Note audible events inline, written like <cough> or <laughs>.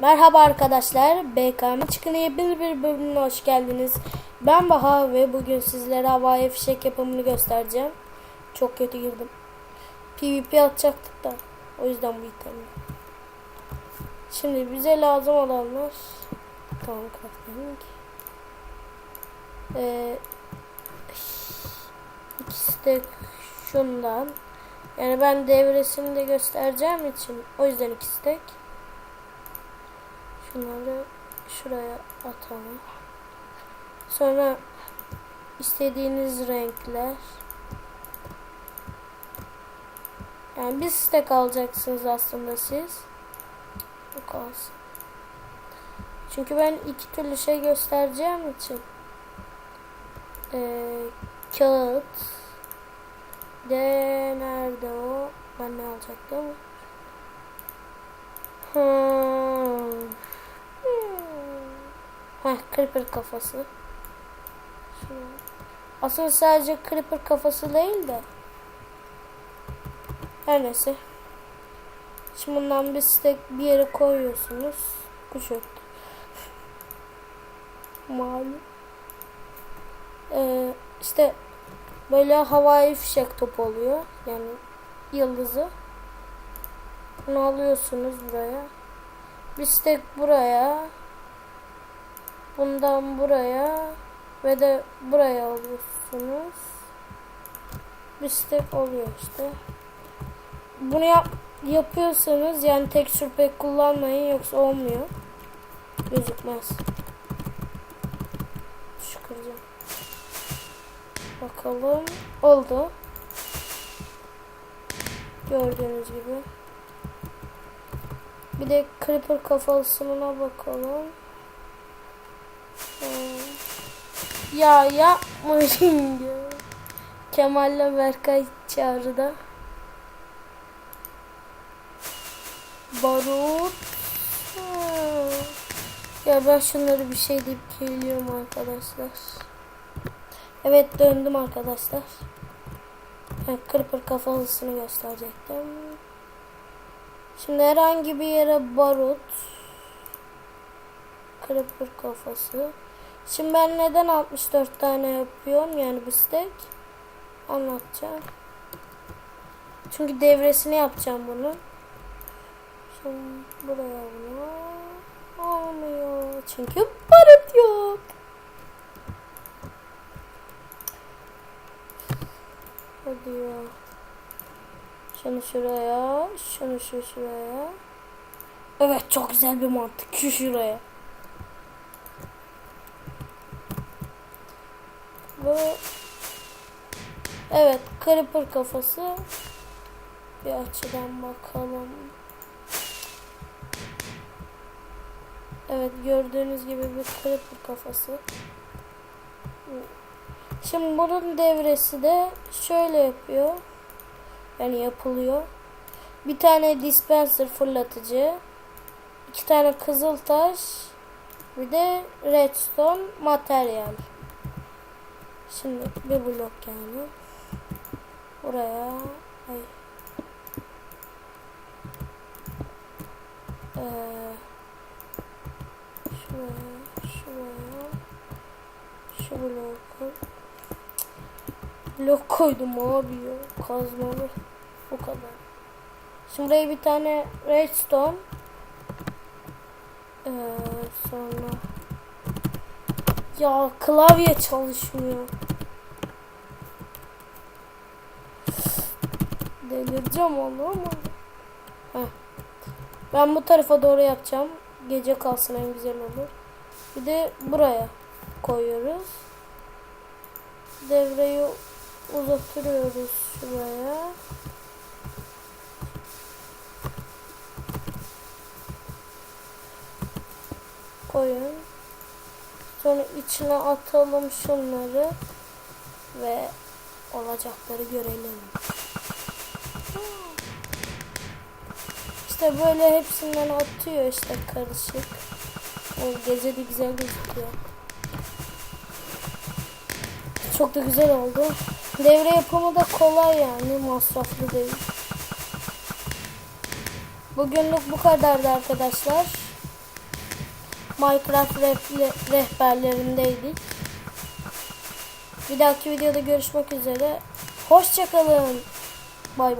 Merhaba arkadaşlar. BKM Çıkını'ya bir bir bölümüne hoş geldiniz. Ben Baha ve bugün sizlere havai fişek yapımını göstereceğim. Çok kötü girdim. PvP atacaktık da. O yüzden bu itemle. Şimdi bize lazım olanlar. Tamam crafting. Ee, ikisi de şundan. Yani ben devresini de göstereceğim için o yüzden ikisi tek. Şunları şuraya atalım. Sonra istediğiniz renkler. Yani bir stek alacaksınız aslında siz. Bu kalsın. Çünkü ben iki türlü şey göstereceğim için. Ee, kağıt. De nerede o? Ben ne alacaktım? Heh, creeper kafası. Şöyle. Aslında sadece creeper kafası değil de. Her neyse. Şimdi bundan bir stek bir yere koyuyorsunuz. Kuş öttü. <laughs> Malum. Ee, işte böyle havai fişek topu oluyor. Yani yıldızı. Bunu alıyorsunuz buraya. Bir stek buraya. Bundan buraya. Ve de buraya alıyorsunuz. Bir stek oluyor işte. Bunu yap yapıyorsanız yani tekstür pek kullanmayın yoksa olmuyor. Gözükmez. Şükürcem. Bakalım. Oldu. Gördüğünüz gibi. Bir de creeper kafasına bakalım. Ya yapmayın ya. Kemal'le Berkay çağrıda. Barut. Ya ben şunları bir şey deyip geliyorum arkadaşlar. Evet döndüm arkadaşlar. Yani creeper kafasını gösterecektim. Şimdi herhangi bir yere barut. Creeper kafası. Şimdi ben neden 64 tane yapıyorum yani bir stek anlatacağım. Çünkü devresini yapacağım bunu. Şimdi buraya bunu olmuyor. Çünkü barut yok. Hadi ya. Şunu şuraya, şunu şu şuraya. Evet çok güzel bir mantık. Şu şuraya. Bu Evet, creeper kafası. Bir açıdan bakalım. Evet, gördüğünüz gibi bir creeper kafası. Şimdi bunun devresi de şöyle yapıyor. Yani yapılıyor. Bir tane dispenser fırlatıcı. iki tane kızıl taş. Bir de redstone materyal. Şimdi bir blok yani. Buraya. Ay. Ee, şuraya. Şuraya. Şu bloğu koy. Blok koydum abi ya. Kazmalı. Bu kadar. Şimdi buraya bir tane redstone. Ee, sonra ya klavye çalışmıyor. Delireceğim onu ama. Ben bu tarafa doğru yapacağım. Gece kalsın en güzel olur. Bir de buraya koyuyoruz. Devreyi uzatıyoruz şuraya. Koyun. Sonra içine atalım şunları ve olacakları görelim. İşte böyle hepsinden atıyor işte karışık. O gece de güzel gözüküyor. Çok da güzel oldu. Devre yapımı da kolay yani masraflı değil. Bugünlük bu kadardı arkadaşlar. Minecraft rehber- rehberlerindeydik. Bir dahaki videoda görüşmek üzere. Hoşçakalın. Bay bay.